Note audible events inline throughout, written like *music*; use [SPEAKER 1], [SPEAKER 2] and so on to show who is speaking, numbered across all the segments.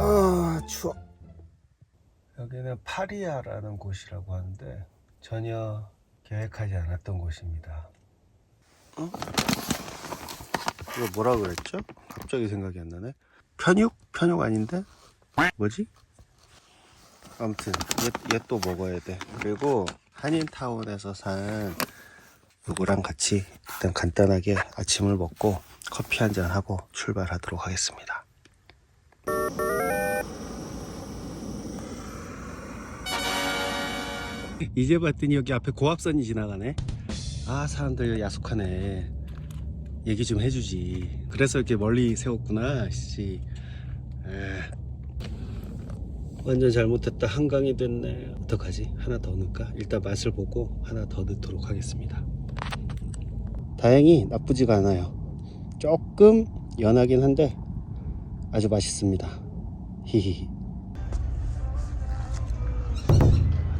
[SPEAKER 1] 아 추워 여기는 파리아라는 곳이라고 하는데 전혀 계획하지 않았던 곳입니다 어? 이거 뭐라 그랬죠? 갑자기 생각이 안 나네 편육? 편육 아닌데? 뭐지? 아무튼 얘 또 먹어야 돼 그리고 한인타운에서 산 누구랑 같이 일단 간단하게 아침을 먹고 커피 한 잔 하고 출발하도록 하겠습니다 *laughs* 이제 봤더니 여기 앞에 고압선이 지나가네. 아 사람들 야속하네. 얘기 좀 해주지. 그래서 이렇게 멀리 세웠구나. 씨. 에. 완전 잘못했다. 한강이 됐네. 어떡하지? 하나 더 넣을까? 일단 맛을 보고 하나 더 넣도록 하겠습니다. 다행히 나쁘지가 않아요. 조금 연하긴 한데 아주 맛있습니다. 히히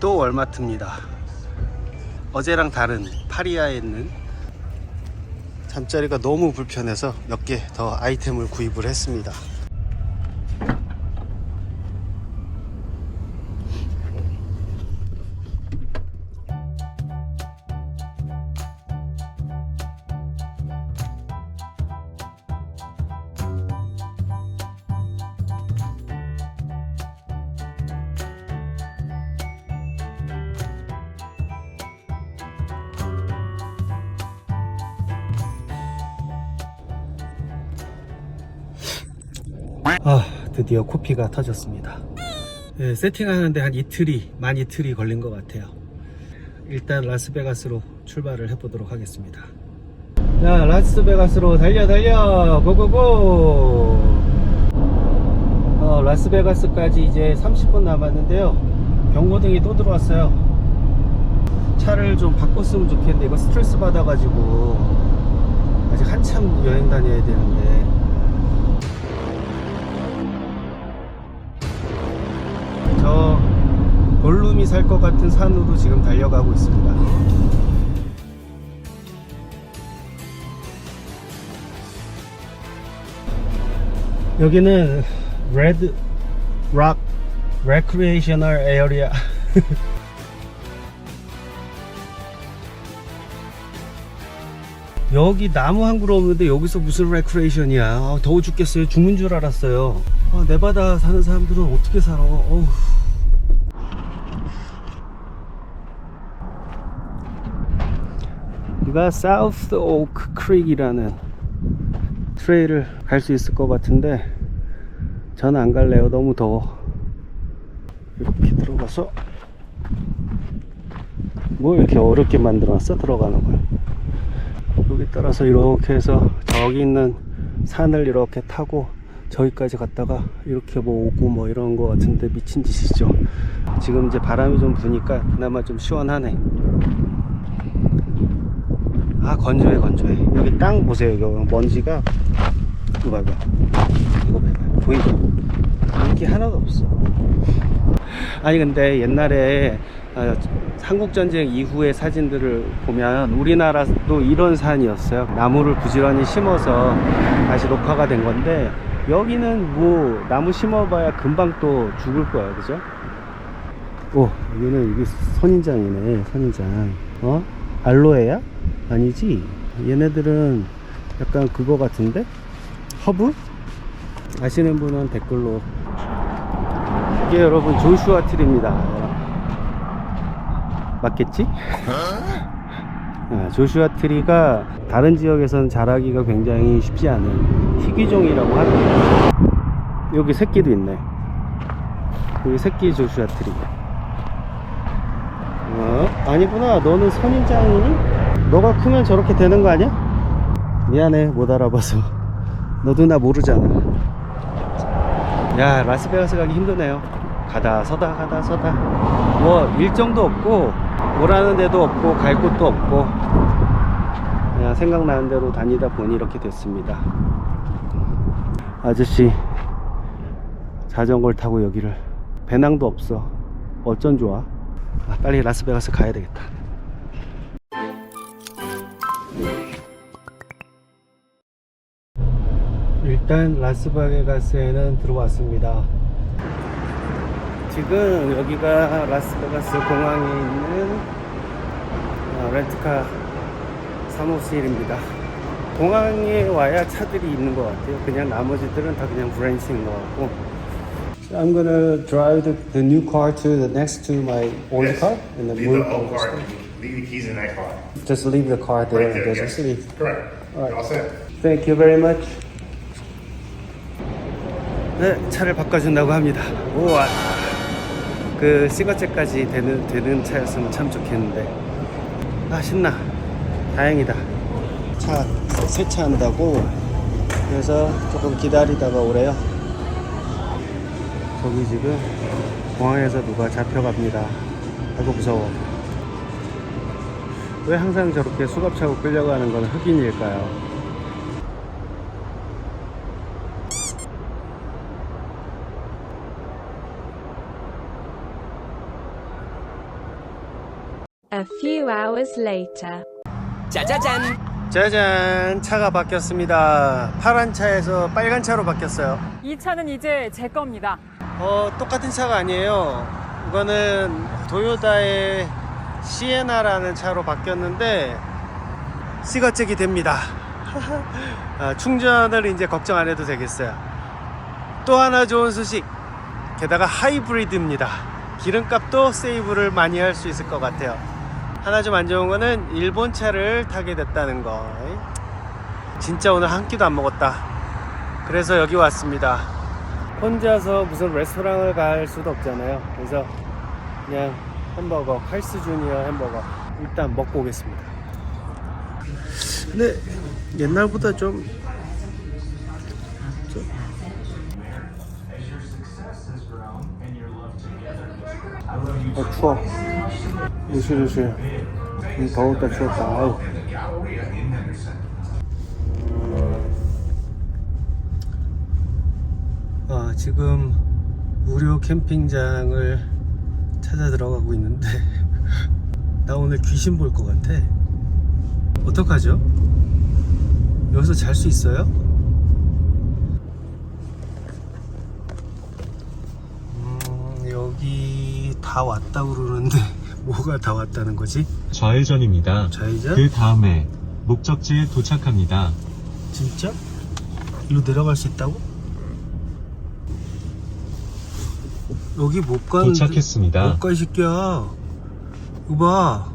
[SPEAKER 1] 또 월마트입니다. 어제랑 다른 파리아에 있는 잠자리가 너무 불편해서 몇 개 더 아이템을 구입을 했습니다. 아 드디어 코피가 터졌습니다. 예, 세팅하는데 한 이틀이 만 이틀이 걸린 것 같아요. 일단 라스베가스로 출발을 해보도록 하겠습니다. 자 라스베가스로 달려 달려! 고고고! 어, 라스베가스까지 이제 30분 남았는데요. 경고등이 또 들어왔어요. 차를 좀 바꿨으면 좋겠는데 이거 스트레스 받아가지고 아직 한참 여행 다녀야 되는데 볼룸이 살 것 같은 산으로 지금 달려가고 있습니다. 여기는 레드 락 레크리에이셔널 에어리아 여기 나무 한 그루 없는데 여기서 무슨 레크레이션이야? 아, 더워 죽겠어요. 죽는 줄 알았어요. 아, 네바다 사는 사람들은 어떻게 살아? 어휴. 여기가 사우스 오크 크릭이라는 트레일을 갈 수 있을 것 같은데 저는 안 갈래요. 너무 더워. 이렇게 들어가서 뭐 이렇게 어렵게 만들어놨어? 들어가는 걸. 여기 따라서 이렇게 해서 저기 있는 산을 이렇게 타고 저기까지 갔다가 이렇게 뭐 오고 뭐 이런 거 같은데 미친 짓이죠. 지금 이제 바람이 좀 부니까 그나마 좀 시원하네 아 건조해 건조해. 여기 땅 보세요. 이거 먼지가 이거 봐봐. 이거 봐봐. 보이죠? 이게 하나도 없어. 아니 근데 옛날에 어, 한국전쟁 이후의 사진들을 보면 우리나라도 이런 산이었어요. 나무를 부지런히 심어서 다시 녹화가 된 건데 여기는 뭐 나무 심어봐야 금방 또 죽을 거야. 그죠? 오 여기는 이게 선인장이네 선인장. 어? 알로에야? 아니지 얘네들은 약간 그거 같은데? 허브? 아시는 분은 댓글로 이게 여러분 조슈아 트리입니다 맞겠지? 아, 조슈아 트리가 다른 지역에서는 자라기가 굉장히 쉽지 않은 희귀종이라고 합니다 여기 새끼도 있네 여기 새끼 조슈아 트리 어? 아니구나 너는 선인장이니? 너가 크면 저렇게 되는 거 아니야? 미안해 못 알아봐서. 너도 나 모르잖아. 야 라스베가스 가기 힘드네요. 가다 서다 가다 서다. 뭐 일정도 없고 오라는 데도 없고 갈 곳도 없고. 그냥 생각나는 대로 다니다 보니 이렇게 됐습니다. 아저씨 자전거를 타고 여기를. 배낭도 없어. 어쩐 좋아? 아, 빨리 라스베가스 가야 되겠다 일단 라스베가스에는 들어왔습니다 지금 여기가 라스베가스 공항에 있는 어, 렌트카 사무실입니다. 공항에 와야 차들이 있는 것 같아요. 그냥 나머지들은 다 그냥 브랜치인 것 같고. So I'm gonna drive the, the new car to the next to my old
[SPEAKER 2] Yes.
[SPEAKER 1] car and then
[SPEAKER 2] Leave
[SPEAKER 1] move
[SPEAKER 2] the old car, leave the keys in that car.
[SPEAKER 1] Just leave the car there
[SPEAKER 2] Right
[SPEAKER 1] and
[SPEAKER 2] there,
[SPEAKER 1] just
[SPEAKER 2] yes.
[SPEAKER 1] leave.
[SPEAKER 2] Correct.
[SPEAKER 1] Alright.
[SPEAKER 2] You're all set.
[SPEAKER 1] Thank you very much. 네, 차를 바꿔준다고 합니다. 우와. 그 시거제까지 되는 되는 차였으면 참 좋겠는데. 아 신나. 다행이다. 차 세차한다고. 그래서 조금 기다리다가 오래요. 저기 지금 공항에서 누가 잡혀갑니다. 아이고 무서워. 왜 항상 저렇게 수갑차고 끌려가는 건 흑인일까요?
[SPEAKER 3] A few hours later.
[SPEAKER 4] 짜자잔!
[SPEAKER 1] 짜잔 차가 바뀌었습니다. 파란 차에서 빨간 차로 바뀌었어요.
[SPEAKER 5] 이 차는 이제 제 겁니다.
[SPEAKER 1] 어 똑같은 차가 아니에요. 이거는 도요다의 시에나라는 차로 바뀌었는데 시가 책이 됩니다. *laughs* 아, 충전을 이제 걱정 안 해도 되겠어요. 또 하나 좋은 소식. 게다가 하이브리드입니다. 기름값도 세이브를 많이 할 수 있을 것 같아요 하나 좀 안 좋은 거는 일본 차를 타게 됐다는 거 진짜 오늘 한 끼도 안 먹었다 그래서 여기 왔습니다 혼자서 무슨 레스토랑을 갈 수도 없잖아요. 그래서 그냥 햄버거, 칼스 주니어 햄버거 일단 먹고 오겠습니다. 근데 옛날보다 좀, 좀 어, 추워. 으실으실. 음, 더웠다 추웠다. 아우. 아, 지금 무료 캠핑장을 찾아 들어가고 있는데 *laughs* 나 오늘 귀신 볼 것 같아. 어떡하죠? 여기서 잘 수 있어요? 음, 여기 다 왔다고 그러는데 *laughs* 뭐가 다 왔다는 거지?
[SPEAKER 6] 좌회전입니다.
[SPEAKER 1] 좌회전?
[SPEAKER 6] 그 다음에 목적지에 도착합니다.
[SPEAKER 1] 진짜? 이리로 내려갈 수 있다고? 여기 못 가는데
[SPEAKER 6] 도착했습니다.
[SPEAKER 1] 못 가 이 새끼야 이거 봐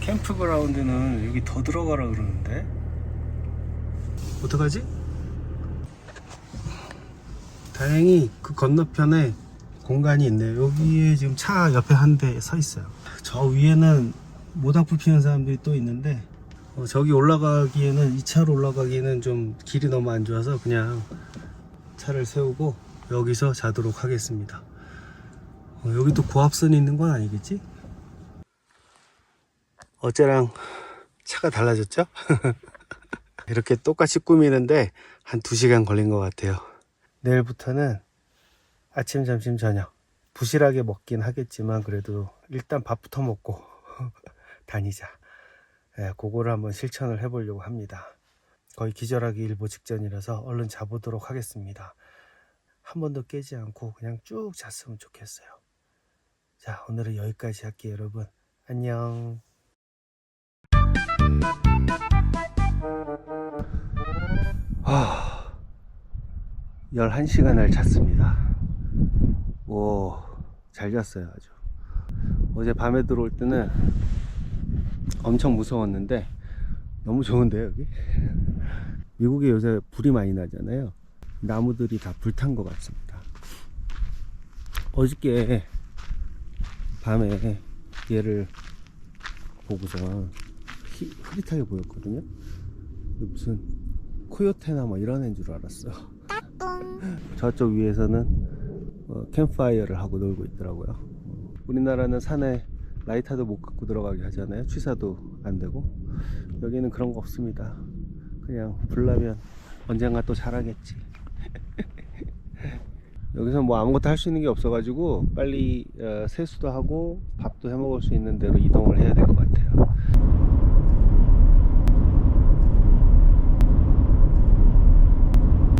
[SPEAKER 1] 캠프그라운드는 여기 더 들어가라 그러는데 어떡하지? 다행히 그 건너편에 공간이 있네요 여기에 지금 차 옆에 한 대 서 있어요 저 위에는 모닥불 피우는 사람들이 또 있는데 어, 저기 올라가기에는 이 차로 올라가기에는 좀 길이 너무 안 좋아서 그냥 차를 세우고 여기서 자도록 하겠습니다. 어, 여기 또 고압선이 있는 건 아니겠지? 어제랑 차가 달라졌죠? *laughs* 이렇게 똑같이 꾸미는데 한 2시간 걸린 것 같아요. 내일부터는 아침, 점심, 저녁 부실하게 먹긴 하겠지만 그래도 일단 밥부터 먹고 *laughs* 다니자. 예, 그거를 한번 실천을 해보려고 합니다. 거의 기절하기 일보 직전이라서 얼른 자보도록 하겠습니다. 한 번도 깨지 않고 그냥 쭉 잤으면 좋겠어요. 자, 오늘은 여기까지 할게요, 여러분. 안녕. 아, 11시간을 잤습니다. 오, 잘 잤어요, 아주. 어제 밤에 들어올 때는 엄청 무서웠는데, 너무 좋은데요, 여기? 미국에 요새 불이 많이 나잖아요. 나무들이 다 불탄 것 같습니다. 어저께 밤에 얘를 보고서 히, 흐릿하게 보였거든요. 무슨 코요테나 뭐 이런 애인 줄 알았어. 저쪽 위에서는 어, 캠파이어를 하고 놀고 있더라고요. 어, 우리나라는 산에 라이터도 못 갖고 들어가게 하잖아요. 취사도 안 되고 여기는 그런 거 없습니다. 그냥 불나면 언젠가 또 자라겠지. *laughs* 여기서 뭐 아무것도 할 수 있는 게 없어 가지고 빨리 어, 세수도 하고 밥도 해 먹을 수 있는 데로 이동을 해야 될 것 같아요.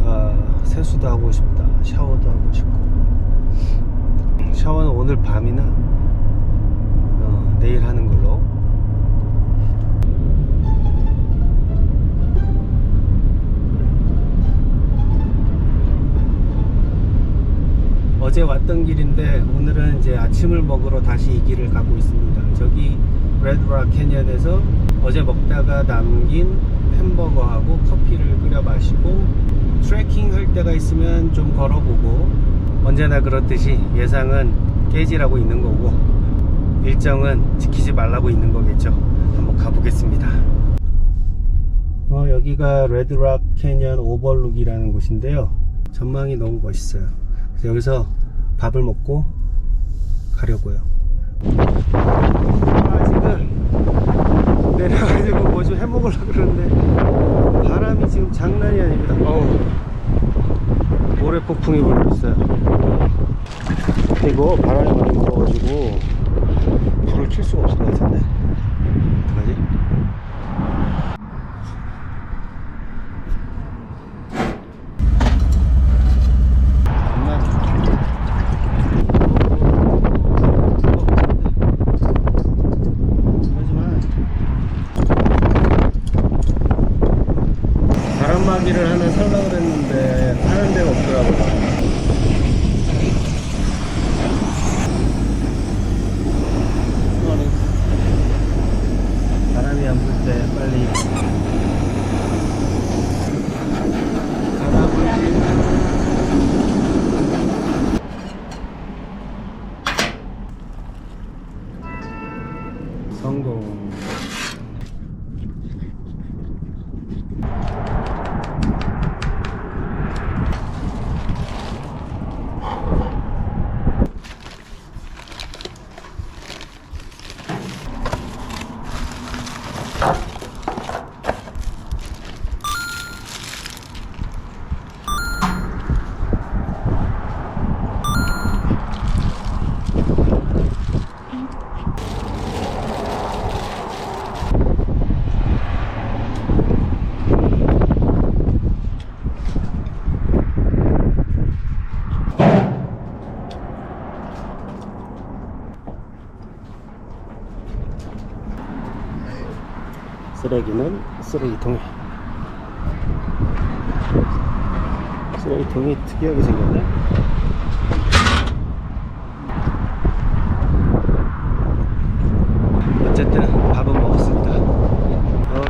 [SPEAKER 1] 아, 세수도 하고 싶다. 샤워도 하고 싶고. 샤워는 오늘 밤이나 어, 내일 하는 걸로. 어제 왔던 길인데 오늘은 이제 아침을 먹으러 다시 이 길을 가고 있습니다. 저기 레드락 캐년에서 어제 먹다가 남긴 햄버거하고 커피를 끓여 마시고 트레킹 할 때가 있으면 좀 걸어보고 언제나 그렇듯이 예상은 깨지라고 있는 거고 일정은 지키지 말라고 있는 거겠죠. 한번 가보겠습니다. 어, 여기가 레드락 캐년 오버룩이라는 곳인데요. 전망이 너무 멋있어요. 그래서 여기서 밥을 먹고 가려고요. 아, 지금 내려가지고 뭐 좀 해먹으려고 그러는데 바람이 지금 장난이 아닙니다. 어우, 모래 폭풍이 불고 있어요. 이거 바람이 많이 불어가지고 불을 킬 수가 없을 것 같은데. 어떡하지? 하지만 바람막이를 하나 살라 그랬는데 파는 데가 없더라고요. 바람이 안 불 때 빨리 바람 불지 성공. 쓰레기는 쓰레기통에 쓰레기통이 특이하게 생겼네. 어쨌든 밥은 먹었습니다. 어.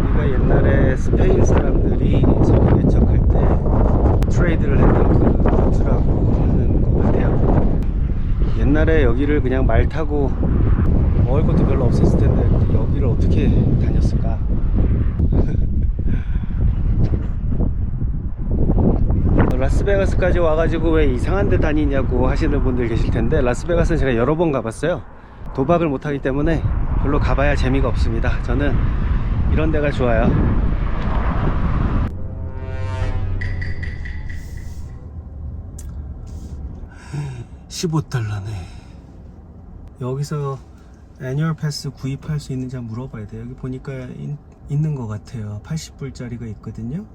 [SPEAKER 1] 우리가 옛날에 스페인 사람들이 서구 개척할 때 트레이드를 했던 그 루트라고 하는 것 같아요. 옛날에 여기를 그냥 말 타고 먹을 것도 별로 없었을 텐데 여기를 어떻게 다녔을까? *laughs* 라스베가스까지 와가지고 왜 이상한 데 다니냐고 하시는 분들 계실 텐데 라스베가스는 제가 여러 번 가봤어요. 도박을 못하기 때문에 별로 가봐야 재미가 없습니다. 저는 이런 데가 좋아요. *laughs* (15달러네) 여기서 애니얼 패스 구입할 수 있는지 한번 물어봐야 돼요. 여기 보니까 인- 있는 것 같아요. 80불짜리가 있거든요.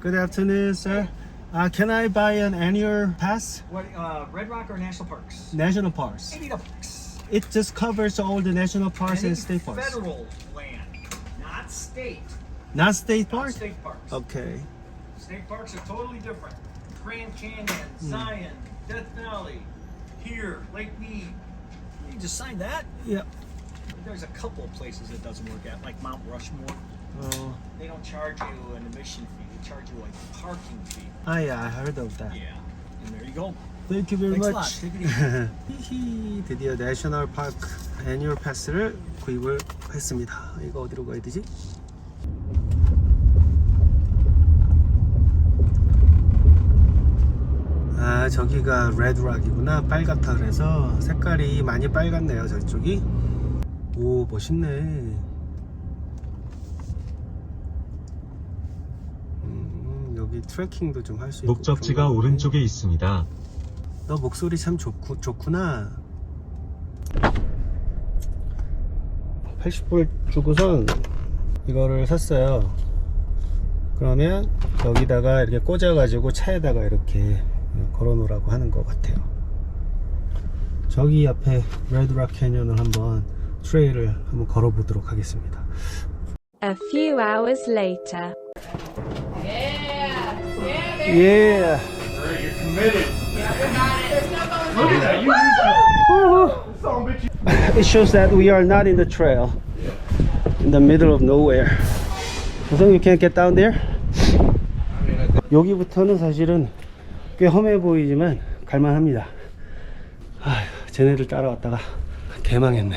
[SPEAKER 1] Good afternoon, sir. Uh, can I buy an annual pass?
[SPEAKER 7] What, uh, Red Rock or National Parks?
[SPEAKER 1] National parks.
[SPEAKER 7] Any of the parks.
[SPEAKER 1] It just covers all the national parks
[SPEAKER 7] Any
[SPEAKER 1] and state parks.
[SPEAKER 7] Federal land, not state.
[SPEAKER 1] Not state
[SPEAKER 7] Not
[SPEAKER 1] park?
[SPEAKER 7] state parks.
[SPEAKER 1] Okay.
[SPEAKER 7] State parks are totally different. Grand Canyon,
[SPEAKER 1] Hmm.
[SPEAKER 7] Zion, Death Valley, here, Lake Mead. You just sign that.
[SPEAKER 1] Yeah.
[SPEAKER 7] There's a couple of places it doesn't work at, like Mount Rushmore.
[SPEAKER 1] Oh.
[SPEAKER 7] They don't charge you an admission fee. They charge you like a parking fee.
[SPEAKER 1] Ah, yeah, I heard of that.
[SPEAKER 7] Yeah. And there you go.
[SPEAKER 1] Thank you very
[SPEAKER 7] Thanks a
[SPEAKER 1] much.
[SPEAKER 7] lot. *laughs* Take it easy.
[SPEAKER 1] 히히, 드디어 내셔널 파크 애니얼 패스를 구입을 했습니다. 이거 어디로 가야 되지? 아 저기가 레드락이구나. 빨갛다 그래서 색깔이 많이 빨갛네요 저쪽이. 오 멋있네. 음, 여기 트레킹도 좀 할 수 있고
[SPEAKER 6] 목적지가. 오른쪽에 있습니다.
[SPEAKER 1] 너 목소리 참 좋구, 좋구나. 80불 주고선 이거를 샀어요. 그러면 여기다가 이렇게 꽂아가지고 차에다가 이렇게 걸어 놓으라고 하는 것 같아요. 저기 앞에 레드락 캐년을 한번 트레일을 한번 걸어 보도록 하겠습니다.
[SPEAKER 3] A few hours later.
[SPEAKER 1] Yeah. It shows that we are not in the trail, in the middle of nowhere. So you can't get down there. 여기부터는 사실은 꽤 험해 보이지만 갈만합니다. 아, 쟤네들 따라왔다가 개망했네.